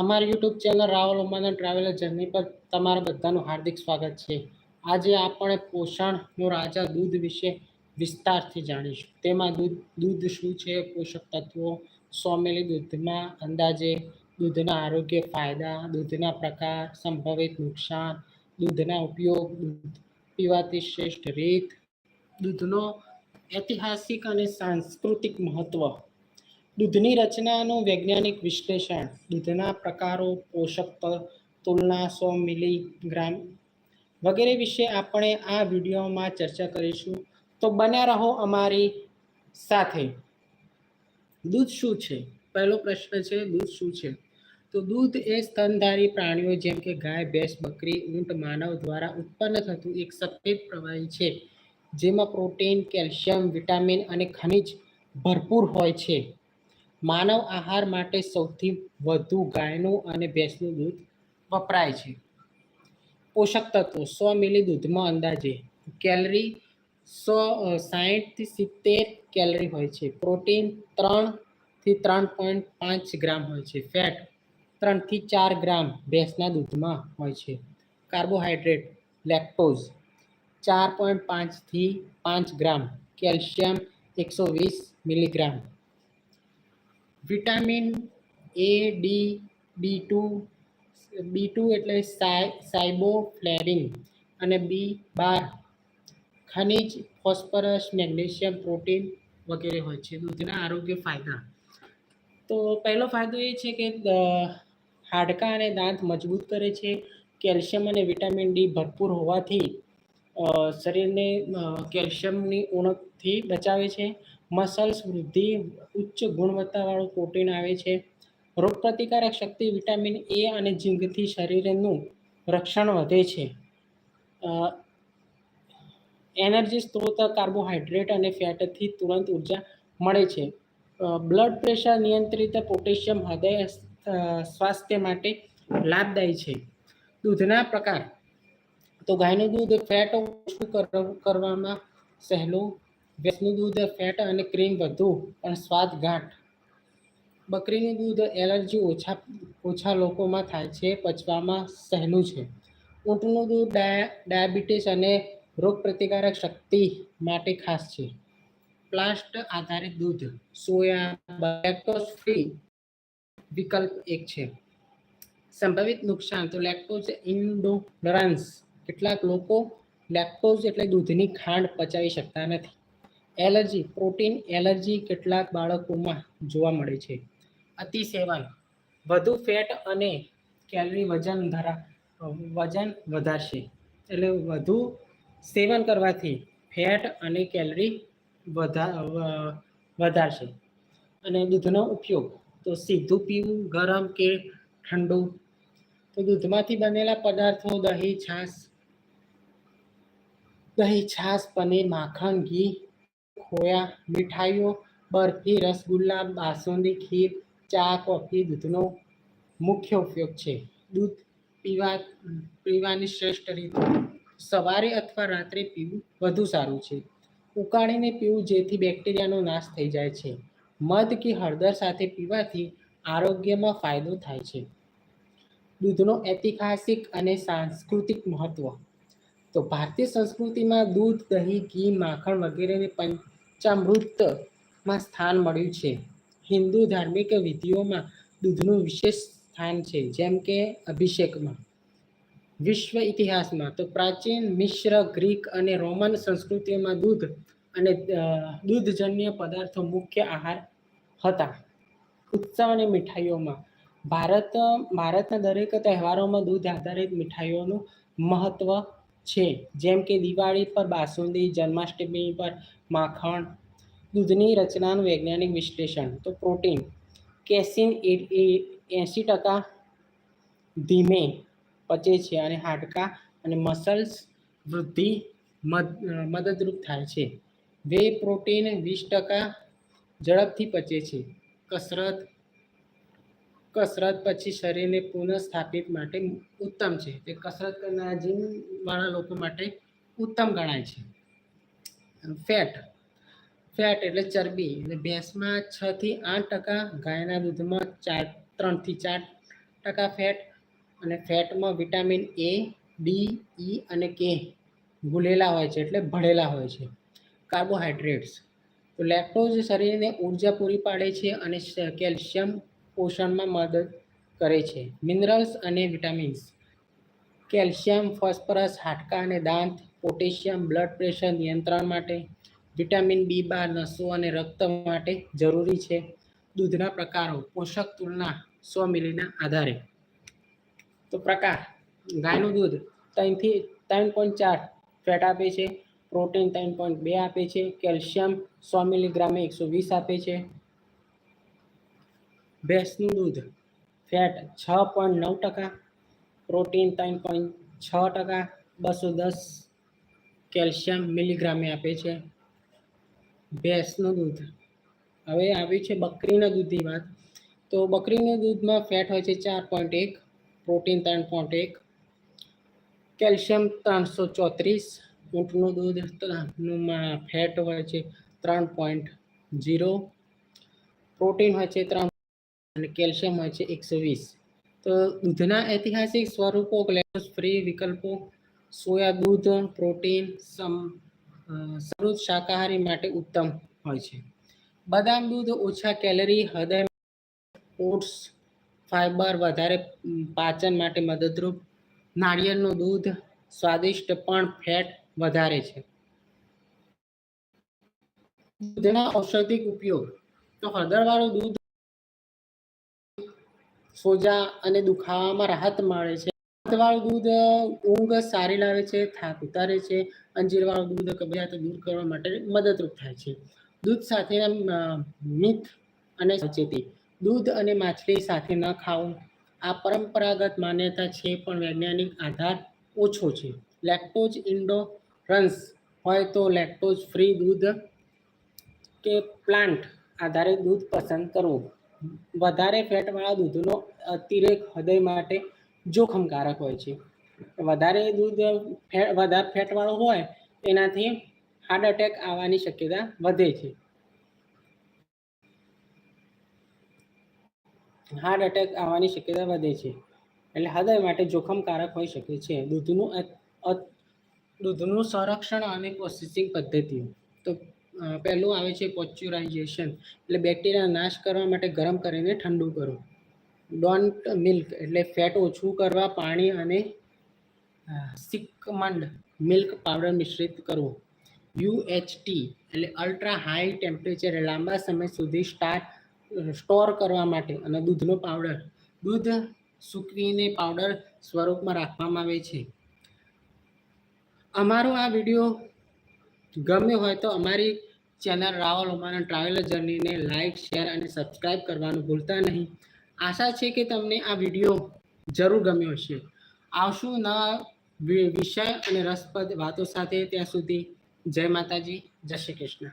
અમારી YouTube channel Rahul ઉમાના traveller journey પર તમારા બધાનું હાર્દિક સ્વાગત છે. આજે આપણે પોષણનો રાજા દૂધ વિશે વિસ્તારથી જાણીશું. તેમાં દૂધ દૂધ શું છે, પોષક તત્વો સો દૂધમાં અંદાજે દૂધના આરોગ્ય ફાયદા, દૂધના પ્રકાર, સંભવિત નુકસાન, દૂધના ઉપયોગ, દૂધ પીવાથી શ્રેષ્ઠ રીત, દૂધનો ઐતિહાસિક અને સાંસ્કૃતિક મહત્વ દૂધની રચનાનું વૈજ્ઞાનિક વિશ્લેષણ. દૂધના પ્રકારો, પોષક તુલના સો મિલીગ્રામ વગેરે વિશે આપણે આ વિડીયોમાં ચર્ચા કરીશું. તો બન્યા રહો અમારી સાથે. દૂધ શું છે? પહેલો પ્રશ્ન છે, દૂધ શું છે? તો દૂધ એ સ્તનધારી પ્રાણીઓ જેમ કે ગાય, ભેંસ, બકરી, ઊંટ, માનવ દ્વારા ઉત્પન્ન થતું એક સફેદ પ્રવાહી છે, જેમાં પ્રોટીન, કેલ્શિયમ, વિટામિન અને ખનિજ ભરપૂર હોય છે. માનવ આહાર માટે સૌથી વધુ ગાયનું અને ભેંસનું દૂધ વપરાય છે. પોષક તત્વો, સો મિલી દૂધમાં અંદાજે કેલરી સો સાહીઠથી સિત્તેર કેલરી હોય છે. પ્રોટીન ત્રણથી ત્રણ પોઈન્ટ પાંચ ગ્રામ હોય છે. ફેટ ત્રણથી ચાર ગ્રામ ભેંસના દૂધમાં હોય છે. કાર્બોહાઈડ્રેટ, લેક્ટોઝ ચાર પોઈન્ટ પાંચથી પાંચ ગ્રામ કેલ્શિયમ એકસો વીસ milligram vitamin A D B two B two એટલે ફ્લેરિંગ અને બી બાર. ખનિજ, ફોસ્ફરસ, મેગ્નેશિયમ, પ્રોટીન વગેરે હોય છે. દૂધના આરોગ્ય ફાયદા. તો પહેલો ફાયદો એ છે કે હાડકાં અને દાંત મજબૂત કરે છે. કેલ્શિયમ અને વિટામિન ડી ભરપૂર હોવાથી શરીરને કેલ્શિયમની ઉણપથી બચાવે છે. મસલ્સ વૃદ્ધિ, ઉચ્ચ ગુણવત્તાવાળું પ્રોટીન આવે છે. રોગપ્રતિકારક શક્તિ વિટામિન એ અને ઝીંકથી શરીરનું રક્ષણ વધે છે. એનર્જી સ્ત્રોત કાર્બોહાઈડ્રેટ અને ફેટથી તુરંત ઊર્જા મળે છે. બ્લડ પ્રેશર નિયંત્રિત પોટેશિયમ હૃદય સ્વાસ્થ્ય માટે લાભદાયી છે. દૂધના પ્રકાર. તો ગાયનું દૂધ ફેટ ઓછું કર- કરવામાં સહેલું. ભેંસનું દૂધ ફેટ અને ક્રીમ વધુ, પણ સ્વાદ ગાંઠ બકરીનું દૂધ એલર્જી ઓછા ઓછા લોકોમાં થાય છે, પચવામાં સહેલું છે. ઊંટનું દૂધ ડાયા ડાયાબિટીસ અને રોગપ્રતિકારક શક્તિ માટે ખાસ છે. પ્લાસ્ટ આધારિત દૂધ, સોયા લેક્ટોઝ ફ્રી વિકલ્પ એક છે. સંભવિત નુકસાન તો લેક્ટોઝ ઇન્ડોલરન્સ કેટલાક લોકો લેક્ટોઝ એટલે દૂધની ખાંડ પચાવી શકતા નથી. એલર્જી, પ્રોટીન એલર્જી કેટલાક બાળકોમાં જોવા મળે છે. અતિસેવન વધુ ફેટ અને કેલરી વજન ધરા, વજન વધારશે. એટલે વધુ સેવન કરવાથી ફેટ અને કેલરી વધા વધારશે. અને દૂધનો ઉપયોગ, તો સીધું પીવું, ગરમ કે ઠંડુ. તો દૂધમાંથી બનેલા પદાર્થો, દહીં, છાશ દહીં છાશ, પનીર, માખણ, ઘી, ખોયા, મીઠાઈઓ, બરફી, રસગુલ્લા, બાસુંદી, ખીર, ચા, કોફી, દૂધનો મુખ્ય ઉપયોગ છે. દૂધ પીવા, પીવાની શ્રેષ્ઠ રીત. સવારે અથવા રાત્રે પીવું વધુ સારું છે. ઉકાળીને પીવું જેથી બેક્ટેરિયાનો નાશ થઈ જાય છે. મધ કે હળદર સાથે પીવાથી આરોગ્યમાં ફાયદો થાય છે. દૂધનો ઐતિહાસિક અને સાંસ્કૃતિક મહત્વ. તો ભારતીય સંસ્કૃતિમાં દૂધ, દહીં, ઘી, માખણ વગેરેને પંચામૃતમાં સ્થાન મળ્યું છે. હિન્દુ ધાર્મિક વિધિઓમાં દૂધનું વિશેષ સ્થાન છે, જેમ કે અભિષેકમાં. વિશ્વ ઇતિહાસમાં તો પ્રાચીન, મિશ્ર, ગ્રીક અને રોમન સંસ્કૃતિઓમાં દૂધ અને દૂધજન્ય પદાર્થો મુખ્ય આહાર હતા. ઉત્સવ અને મીઠાઈઓમાં ભારત, ભારતના દરેક તહેવારોમાં દૂધ આધારિત મીઠાઈઓનું મહત્વ છે. જેમ કે દિવાળી પર બાસુંદી, જન્માષ્ટમી પર માખણ, દૂધની રચનાનું વૈજ્ઞાનિક વિશ્લેષણ. તો પ્રોટીન કેસીન એંસી ટકા ધીમે પચે છે અને હાડકાં અને મસલ્સ વૃદ્ધિ મદ- મદદરૂપ થાય છે. વે પ્રોટીન વીસ ટકા ઝડપથી પચે છે. કસરત કસરત પછી શરીરને પુનઃસ્થાપિત માટે ઉત્તમ છે. તે કસરત કરનારા જીમવાળા લોકો માટે ઉત્તમ ગણાય છે. ફેટ ફેટ એટલે ચરબી. એટલે ભેંસમાં છ થી આઠ ટકા, ગાયના દૂધમાં ચાર ત્રણથી ચાર ટકા ફેટ અને ફેટમાં વિટામિન એ, ડી, ઈ અને કે ભૂલેલા હોય છે એટલે ભળેલા હોય છે. કાર્બોહાઈડ્રેટ્સ. તો લેક્ટોઝ શરીરને ઊર્જા પૂરી પાડે છે અને કેલ્શિયમ પોષણમાં મદદ કરે છે. મિનરલ્સ અને વિટામિન્સ. કેલ્શિયમ, ફોસ્ફરસ, હાડકાં અને દાંત, પોટેશિયમ, બ્લડ પ્રેશર નિયંત્રણ માટે, વિટામિન બી બાર, નસો અને રક્ત માટે જરૂરી છે. દૂધના પ્રકારો, પોષક તુલના સો મિલીના આધારે. તો પ્રકાર, ગાયનું દૂધ ત્રણથી ત્રણ પોઈન્ટ ચાર ફેટ આપે છે. પ્રોટીન ત્રણ પોઈન્ટ બે આપે છે. કેલ્શિયમ સો મિલીગ્રામે એકસો વીસ આપે છે. ભેંસનું દૂધ. ફેટ છ પોઈન્ટ નવ ટકા, પ્રોટીન ત્રણ પોઈન્ટ છ ટકા, બસો દસ કેલ્શિયમ મિલીગ્રામે આપે છે. ભેંસનું દૂધ. હવે આવી છે બકરીના દૂધની વાત. તો બકરીના દૂધમાં ફેટ હોય છે ચાર પોઈન્ટ એક, પ્રોટીન ત્રણ પોઈન્ટ એક, કેલ્શિયમ ત્રણસો ચોત્રીસ, ઊંટનું દૂધનું ફેટ હોય છે ત્રણ પોઈન્ટ ઝીરો, પ્રોટીન હોય છે ત્રણ અને કેલ્શિયમ હોય છે એકસો વીસ. તો દૂધના ઐતિહાસિક સ્વરૂપો ગ્લેકોઝ ફ્રી વિકલ્પો, સોયા દૂધ, પ્રોટીન, સમ સમૃદ્ધ શાકાહારી માટે ઉત્તમ હોય છે. બદામ દૂધ ઓછા કેલરી, હૃદય ઓટ્સ ફાઈબર વધારે પાચન માટે મદદરૂપ, નાળિયેરનું દૂધ સ્વાદિષ્ટ પણ ફેટ વધારે છે. દૂધના ઔષધિક ઉપયોગ. તો હળદરવાળું દૂધ સોજા અને દુખાવામાં રાહત મળે છે. વાળું દૂધ ઊંઘ સારી લાવે છે થાક ઉતારે છે. અંજીરવાળું દૂધ કબજિયાત દૂર કરવા માટે મદદરૂપ થાય છે. દૂધ સાથેના અ, મિથ અને સચેતી દૂધ અને માછલી સાથે ન ખાવું. આ પરંપરાગત માન્યતા છે પણ વૈજ્ઞાનિક આધાર ઓછો છે. લેક્ટોઝ ઇન્ડોરન્સ હોય તો લેક્ટોઝ ફ્રી દૂધ કે પ્લાન્ટ આધારિત દૂધ પસંદ કરવું. વધારે ફેટવાળા દૂધનો અતિરેક હૃદય માટે જોખમકારક હોય છે. વધારે દૂધ વધારે ફેટવાળું હોય, એનાથી હાર્ટ એટેક આવવાની શક્યતા વધે છે. હાર્ટ એટેક આવવાની શક્યતા વધે છે. એટલે હૃદય માટે જોખમકારક હોઈ શકે છે. દૂધનું દૂધનું સંરક્ષણ અને પ્રોસેસિંગ પદ્ધતિઓ. તો પહેલું આવે છે પોચ્યુરાઇઝેશન. એટલે બેક્ટેરિયા નાશ કરવા માટે ગરમ કરીને ઠંડુ કરો. ડોન્ટ મિલ્ક, એટલે ફેટ ઓછું કરવા, પાણી અને સિકમંડ મિલ્ક પાવડર મિશ્રિત કરવો યુએચટી, એટલે અલ્ટ્રા હાઈ ટેમ્પરેચર લાંબા સમય સુધી સ્ટાર સ્ટોર કરવા માટે અને દૂધનો પાવડર. દૂધ સૂકવીને પાવડર સ્વરૂપમાં રાખવામાં આવે છે. અમારો આ વીડિયો ગમ્યો હોય તો અમારી ચેનલ રાવલ ઓમાના ટ્રાવેલર જર્નીને લાઇક શેર અને સબસ્ક્રાઇબ કરવાનું ભૂલતા નહીં. આશા છે કે તમને આ વીડિયો જરૂર ગમ્યો હશે. આવશું નવા વિષય અને રસપ્રદ વાતો સાથે ત્યાં સુધી જય માતાજી, જય શ્રી કૃષ્ણ.